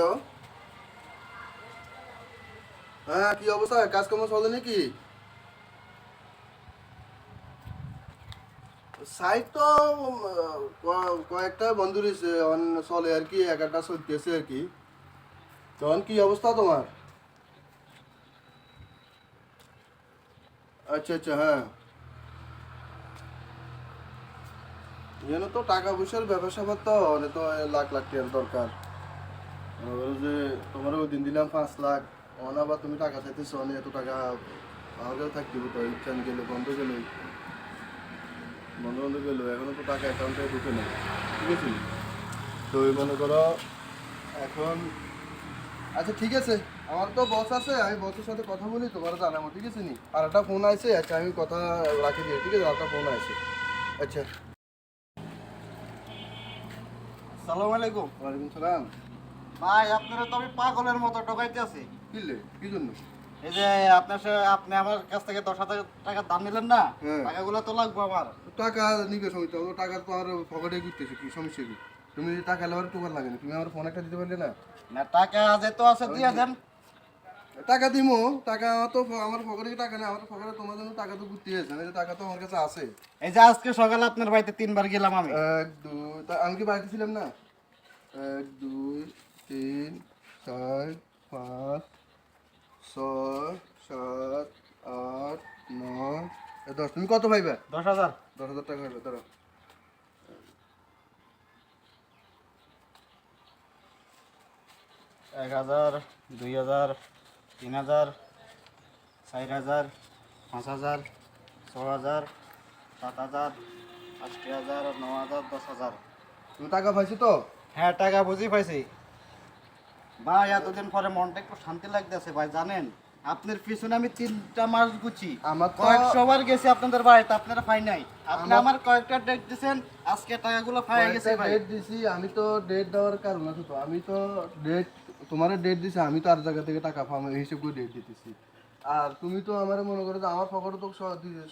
Hello হ্যাঁ কি অবস্থা? কাজকর্ম চলে নাকি? সাইট তো উম, ক- কয়েকটা বন্ধু রয়েছে অন চলে আর কি এক একটা চলতেছে আর কি। তখন কি অবস্থা তোমার? আচ্ছা আচ্ছা হ্যাঁ। যেন তো টাকা পয়সার ব্যবসা তো অনেক তো লাখ লাখ টাকার দরকার। যে তোমার ওই দিন দিলাম পাঁচ লাখ অন আবার তুমি টাকা চাইতেছো, অনেক এত টাকা আমাকেও থাকতে তো ইচ্ছা গেলে, বন্ধ গেলে। বন্ধ বন্ধ গেলো এখনও তো টাকা অ্যাকাউন্টে ঢুকে নেই, ঠিক আছে? তো মনে করো, এখন আচ্ছা ঠিক আছে, আমার তো বস আছে, আমি বসের সাথে কথা বলি তোমার জানাব, ঠিক আছে নি? আর একটা ফোন আছে আচ্ছা আমি কথা রাখি দিই ঠিক আছে? আর একটা ফোন আছে আচ্ছা। সালাম আলাইকুম। ওয়ালাইকুম সালাম। ভাই আপনারা তো আমি পাগলের মতো ঠকাইতে আছি। কিনলে কি জন্য? এই যে আপনার সা- আপনি আমার কাছ থেকে দশ হাজার টাকা দাম নিলেন না? হ্যাঁ। টাকাগুলো তো লাগবে আমার। টাকা নিবে সময় তো টাকা তো আমার পকেটে ঘুরতেছে কি সমস্যা কি তুমি যদি টাকা লেবার টোকার লাগে না তুমি আমার ফোন একটা দিতে পারলে না? না টাকা যেহেতু আছে দিয়ে দেন। টাকা দিমো টাকা তো আমার পকেটে টাকা নেই আমার পকেটে তোমার জন্য টাকা তো ঘুরতে গেছে না টাকা তো আমার কাছে আছে। এই যে আজকে সকালে আপনার বাড়িতে তিনবার গেলাম আমি। এক দুই আমি কি বাড়িতে ছিলাম না? এক দুই তিন চার পাঁচ ছয় সাত আট নয় দশ। তুমি কত পাইবে? দশ হাজার। দশ হাজার টাকা পাইবে ধরো এক হাজার দুই হাজার তিন হাজার চার হাজার পাঁচ হাজার ছ হাজার সাত হাজার আটটি হাজার ন হাজার দশ হাজার। তুমি টাকা পাইছো তো? হ্যাঁ টাকা বুঝি পাইছি। ভাই এতদিন পরে মনটা একটু শান্তি লাগতেছে ভাই জানেন? আপনার পিছনে আমি তিনটা মাস গুছি। আমার তো কয়েকশো বার গেছি আপনাদের বাড়িতে আপনারা ফাই নাই। আপনি আমার- কয়েকটা ডেট দিয়েছেন আজকে টাকাগুলো ফাই গেছে ভাই। ডেট দিছি আমি তো ডেট দেওয়ার কারণ আছে তো। আমি তো ডেট তোমার ডেট দিছি আমি তো আর জায়গা থেকে টাকা পাবো এই হিসেব করে ডেট দিতেছি। আর তুমি তো আমার মনে করো যে আমার পকেটে তো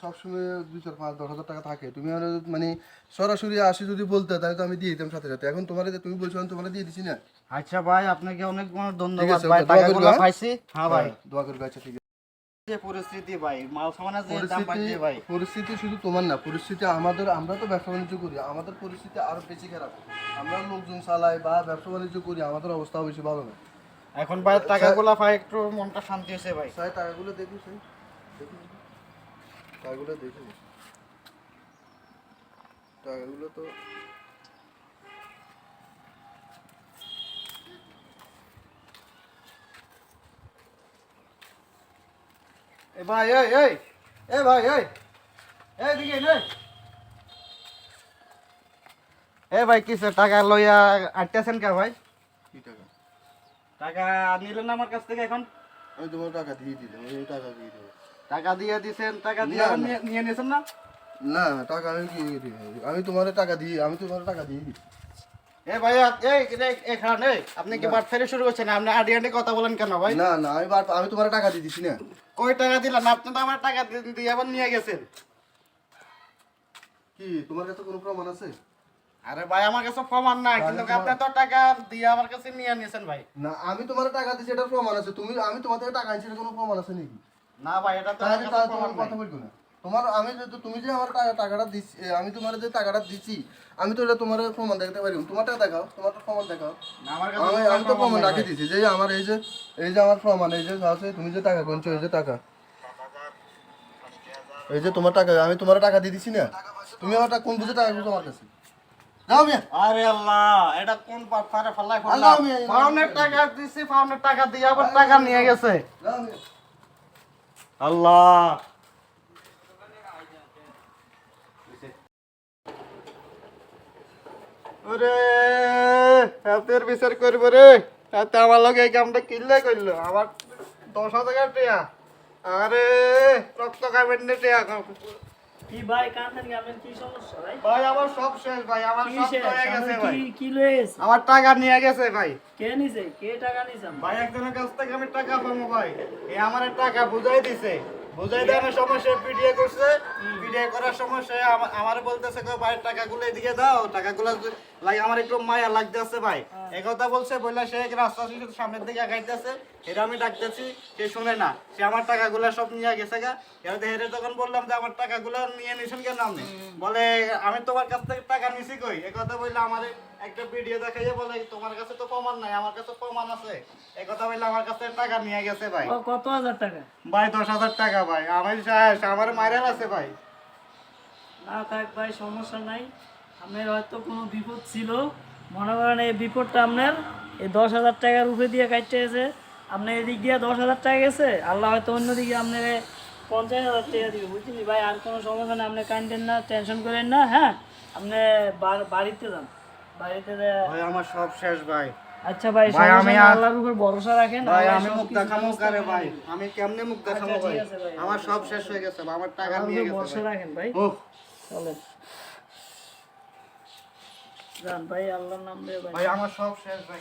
সবসময় দুই চার পাঁচ দশ হাজার টাকা থাকে। তুমি আমার মানে সরাসরি আসি যদি বলতে তাহলে তো আমি দিয়ে দিতাম সাথে সাথে। এখন তোমার তুমি বলছো আমি তোমার দিয়ে দিছি না। আচ্ছা ভাই আপনাকে অনেক অনেক ধন্যবাদ। ভাই টাকাগুলো হ্যাঁ? পাইছি? হ্যাঁ ভাই। দোয়া করবে আচ্ছা ঠিক আছে। পরিস্থিতি ভাই মাল সামানের যে দাম বাড়ছে ভাই। পরিস্থিতি শুধু তোমার না পরিস্থিতি আমাদের আমরা তো ব্যবসা বাণিজ্য করি আমাদের পরিস্থিতি আরও বেশি খারাপ। আমরা লোকজন চালাই বা ব্যবসা বাণিজ্য করি আমাদের অবস্থাও বেশি ভালো না। এখন ভাই টাকাগুলো পাই একটু মনটা শান্তি হয়েছে ভাই। স্যার টাকাগুলো দেখুন স্যার। দেখুন। টাকাগুলো দেখুন। টাকাগুলো তো এ ভাই এই এই এ ভাই এই এই দিকে নে। এ ভাই কিসে টাকা লইয়া আটতেছেন কে ভাই? টাকা নিলেন আমার কাছ থেকে এখন? আমি তোমার টাকা দিয়ে দিলাম এই টাকা দিয়ে দেবো টাকা দিয়ে দিছেন টাকা দিয়ে। নিয়ে- নিয়ে নিয়েছেন না? না টাকা আমি কি? আমি তোমার টাকা দিই আমি তোমার টাকা দিয়ে দিই এ ভাই আপ- এই এখানে আপনি কি বাট ফেরে শুরু করছেন? আপনি আডিয়ান্ডে কথা বলেন কেন ভাই? না না আমি আমি তোমার টাকা দিয়ে দিছি না। কই টাকা দিলাম আপনি তো আমার টাকা দিয়ে আবার নিয়ে গেছেন। কি তোমার কাছে কোনো প্রমাণ আছে? আরে ভাই আমার কাছে প্রমাণ নাই কিন্তু আপনি তো টাকা দিয়ে আমার কাছে নিয়ে নিয়েছেন ভাই। না আমি তোমার টাকা দিছি এটার প্রমাণ আছে। তুমি আমি তোমার থেকে টাকা আনছি কোনো প্রমাণ আছে নাকি? না ভাই এটা তো তোমার কথা বলব না। তোমার আমি যে তুমি যে আমার টাকাটা দিচ্ছি আমি তোমার যে টাকাটা দিচ্ছি আমি তো এটা তোমার প্রমাণ দেখাতে পারি। তোমার টাকা দেখাও তোমার তো প্রমাণ দেখাও। না, আমার কাছে আমি আমি তো প্রমাণ রাখি দিছি যে আমার এই যে এই যে আমার প্রমাণ এই যে আছে তুমি যে টাকা গুনছো এই যে টাকা। এই যে তোমার টাকা আমি তোমার টাকা দিয়ে দিছি না। তুমি আমার কোন বুঝে টাকা আমার কাছে? মিয়া। আরে আল্লাহ এটা কোন পারে ফালাই পাউনের টাকা দিছি পাউনের টাকা দিয়ে আবার টাকা নিয়ে গেছে। আল্লাহ। ওরে হাতের বিচার করব রে। হাতে আমার লগে এই কামটা কিনলে করল। আমার দশ হাজার টিয়া আরে রক্ত খাবেন না টিয়া কি ভাই কাঁথান গাবেন কি সমস্যা ভাই? ভাই আমার সব শেষ ভাই আমার সব হয়ে গেছে ভাই। কি কি লয়েছে আমার টাকা নিয়ে গেছে ভাই। কে নিছে? কে টাকা নিছে ভাই একজনের কাছ থেকে আমি টাকা পাবো ভাই। এ আমার টাকা বুঝাই দিছে। সময় সে পিডিএ করছে। পিডিএ করার সময় সে আমার বলতেছে কো ভাই টাকাগুলো এদিকে দাও টাকাগুলো লাগে আমার একটু মায়া লাগতেছে ভাই। এই কথা বলছে বললে সে রাস্তা সামনের দিকে আগাইতেছে। আমি ডাকতেছি সে শুনে না সে আমার টাকাগুলো সব নিয়ে গেছে গা। এবার হেরে বললাম যে আমার টাকাগুলো নিয়ে নিছেন কেন আপনি? বলে আমি তোমার কাছ থেকে টাকা নিছি কই? এই কথা বললে আমার একটা ভিডিও দেখাইয়ে বলে তোমার কাছে তো প্রমাণ নাই আমার কাছে প্রমাণ আছে। এই কথা বললে আমার কাছে টাকা নিয়ে গেছে ভাই। ও কত হাজার টাকা? ভাই দশ হাজার টাকা ভাই। আমার শেষ আমার মায়ের আছে ভাই। না থাক ভাই সমস্যা নাই। আপনার হয়তো কোনো বিপদ ছিল। মনে করেন এই বিপদটা আপনার এই দশ হাজার টাকার উপরে দিয়ে কাটতে গেছে। আপনার এদিক দিয়ে দশ হাজার টাকা গেছে। আল্লাহ হয়তো অন্যদিকে আপনার পঞ্চাশ হাজার টাকা দিবে বুঝলি ভাই আর কোনো সমস্যা নেই। আপনি কাঁদেন না টেনশন করেন না হ্যাঁ? আপনি বাড়িতে যান। ভাই আমার সব শেষ ভাই। আচ্ছা ভাই ভাই, আমি আল্লাহর উপর ভরসা রাখেন ভাই আমি মুখ দেখামো কারে ভাই? আমি কেমনে মুখ দেখামো আচ্ছা, ভাই? আছে ভাই, আমার সব শেষ হয়ে গেছে আমার টাকা নিয়ে গেছে ভরসা রাখেন ভাই। ওহ চলেন। জান ভাই আল্লাহর নাম দিয়ে ভাই। ভাই আমার সব শেষ ভাই।